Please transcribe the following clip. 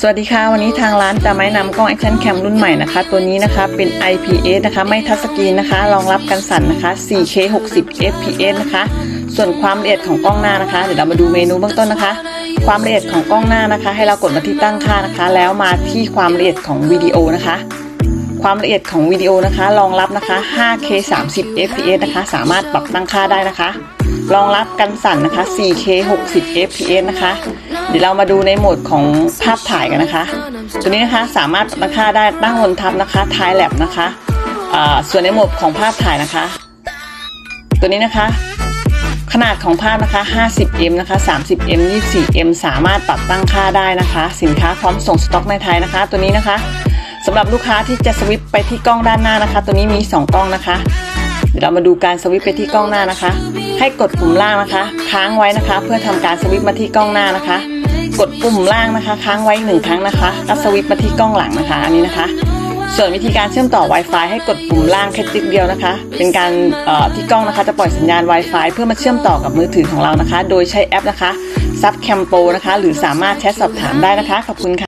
สวัสดีค่ะ วันนี้ทางร้านจะไม่นำกล้อง Action Cam รุ่นใหม่นะคะ ตัวนี้นะคะเป็น IPS นะคะ ไม่ทัชสกรีนนะคะ รองรับกันสั่นนะคะ 4K 60 fps นะคะ ส่วนความละเอียดของกล้องหน้านะคะ เดี๋ยวเรามาดูเมนูเบื้องต้นนะคะ ความละเอียดของกล้องหน้านะคะ ให้เรากดมาที่ตั้งค่านะคะ แล้วมาที่ความละเอียดของวิดีโอนะคะ ความละเอียดของวิดีโอนะคะ รองรับนะคะ 5K 30 fps นะคะ สามารถปรับตั้งค่าได้นะคะ รองรับกันสั่นนะคะ 4K 60 fps นะคะ เดี๋ยวเรามาดูในโหมดของภาพถ่ายกันนะคะ ตัวนี้นะคะสามารถปรับตั้งค่าได้ตั้งบนทับนะคะท้ายแลบนะคะส่วนในโหมดของภาพถ่ายนะคะ ตัวนี้นะคะ ขนาดของภาพนะคะ 50m นะคะ 30m 24m สามารถปรับตั้งค่าได้นะคะ สินค้าพร้อมส่งสต็อกในไทยนะคะ ตัวนี้นะคะสำหรับลูกค้าที่จะสวิปไปที่กล้องด้านหน้านะคะ ตัวนี้มี 2 กล้องนะคะ เดี๋ยวเรามาดูการสวิปไปที่กล้องหน้านะคะ ให้กดปุ่มล่างนะคะ ค้างไว้นะคะ เพื่อทำการสวิปมาที่กล้องหน้านะคะ กดปุ่มล่างนะคะ ค้างไว้หนึ่งครั้งนะคะแล้วสวิปมาที่กล้องหลังนะคะ อันนี้นะคะ ส่วนวิธีการเชื่อมต่อ Wi-Fi ให้กดปุ่มล่างแค่ติ๊กเดียวนะคะ เป็นการเอ่อที่กล้องนะคะจะปล่อยสัญญาณ Wi-Fi เพื่อมาเชื่อมต่อกับมือถือของเรานะคะ โดยใช้แอปนะคะ Subcampo นะคะ หรือสามารถแชทสอบถามได้นะคะขอบคุณค่ะ